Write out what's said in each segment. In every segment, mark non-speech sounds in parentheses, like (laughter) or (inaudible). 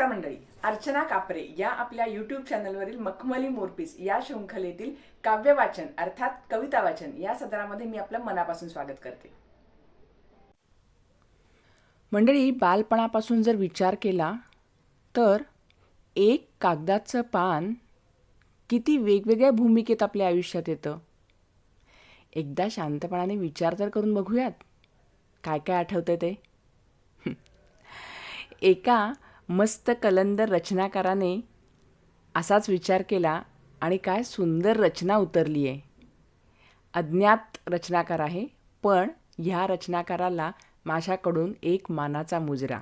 अर्चना कापरे या आपल्या यूट्यूब चॅनलवरील मखमली मोरपीस या शृंखलेतील काव्य वाचन अर्थात कविता वाचन या सदरामध्ये मी आपलं मनापासून स्वागत करते. मंडळी बालपणापासून जर विचार केला तर एक कागदाचं पान किती वेगवेगळ्या भूमिकेत आपल्या आयुष्यात येतं? एकदा शांतपणाने विचार तर करून बघूयात. काय काय आठवतं ते? (laughs) एका मस्त कलंदर रचनाकाराने असाच विचार केला आणि काय सुंदर रचना उतरली आहे अज्ञात रचनाकार आहे पण ह्या रचनाकाराला माझ्याकडून एक मानाचा मुजरा.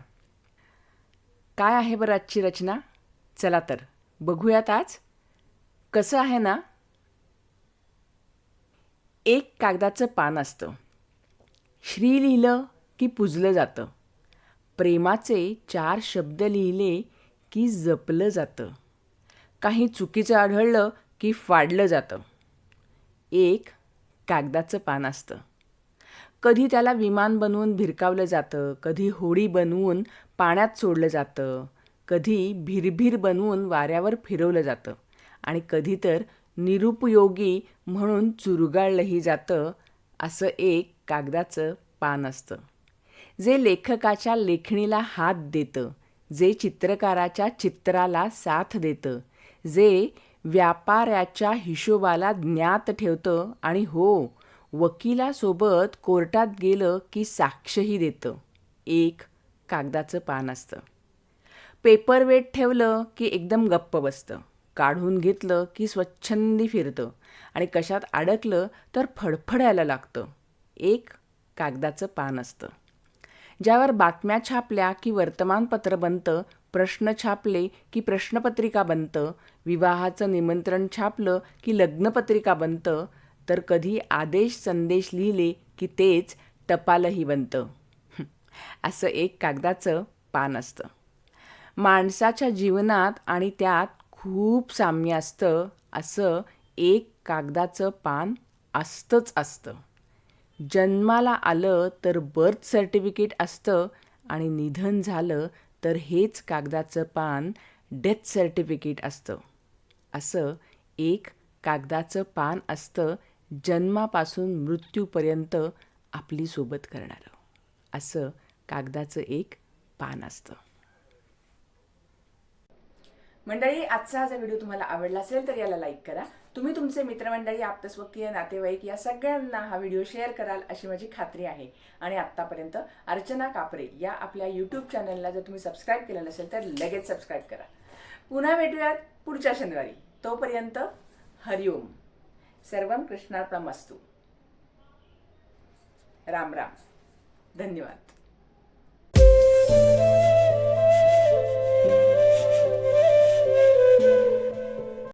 काय आहे बरं आजची रचना? चला तर बघूयात आज. कसं आहे ना? एक कागदाचं पान असतं. श्री लिहिलं की पुजलं जातं. प्रेमाचे चार शब्द लिहिले की जपलं जातं. काही चुकीचं आढळलं की फाडलं जातं. एक कागदाचं पान असतं. कधी त्याला विमान बनवून भिरकावलं जातं कधी होडी बनवून पाण्यात सोडलं जातं कधी भिरभिर बनवून वाऱ्यावर फिरवलं जातं आणि कधी तर निरुपयोगी म्हणून चुरगाळलंही जातं असं एक कागदाचं पान असतं. जे लेखकाच्या लेखणीला हात देतं जे चित्रकाराच्या चित्राला साथ देतं जे व्यापाऱ्याच्या हिशोबाला ज्ञात ठेवतं आणि हो वकिलासोबत कोर्टात गेलं की साक्षही देतं. एक कागदाचं पान असतं. पेपर वेट ठेवलं की एकदम गप्प बसतं. काढून घेतलं की स्वच्छंदी फिरतं आणि कशात अडकलं तर फडफडायला लागतं. एक कागदाचं पान असतं. ज्यावर बातम्या छापल्या की वर्तमानपत्र बनतं प्रश्न छापले की प्रश्नपत्रिका बनतं विवाहाचं निमंत्रण छापलं की लग्नपत्रिका बनतं तर कधी आदेश संदेश लिहिले की तेच टपालही बनतं. असं एक कागदाचं पान असतं. माणसाच्या जीवनात आणि त्यात खूप साम्य असतं असं एक कागदाचं पान असतंच असतं. जन्माला आलं तर बर्थ सर्टिफिकेट असतं आणि निधन झालं तर हेच कागदाचं पान डेथ सर्टिफिकेट असतं. असं एक कागदाचं पान असतं जन्मापासून मृत्यूपर्यंत आपली सोबत करणारं. असं कागदाचं एक पान असतं. मंडळी आजचा हा जर व्हिडिओ तुम्हाला आवडला असेल तर याला लाईक करा. तुम्ही तुमचे मित्रमंडळी आप्तस्वकीय नातेवाईक या सगळ्यांना हा व्हिडिओ शेअर कराल अशी माझी खात्री आहे. आणि आत्तापर्यंत अर्चना कापरे या आपल्या यूट्यूब चॅनलला जर तुम्ही सबस्क्राईब केलं नसेल तर लगेच सबस्क्राईब करा. पुन्हा भेटूयात पुढच्या शनिवारी. तोपर्यंत हरिओम सर्वम कृष्णार्पणमस्तू. राम राम. धन्यवाद.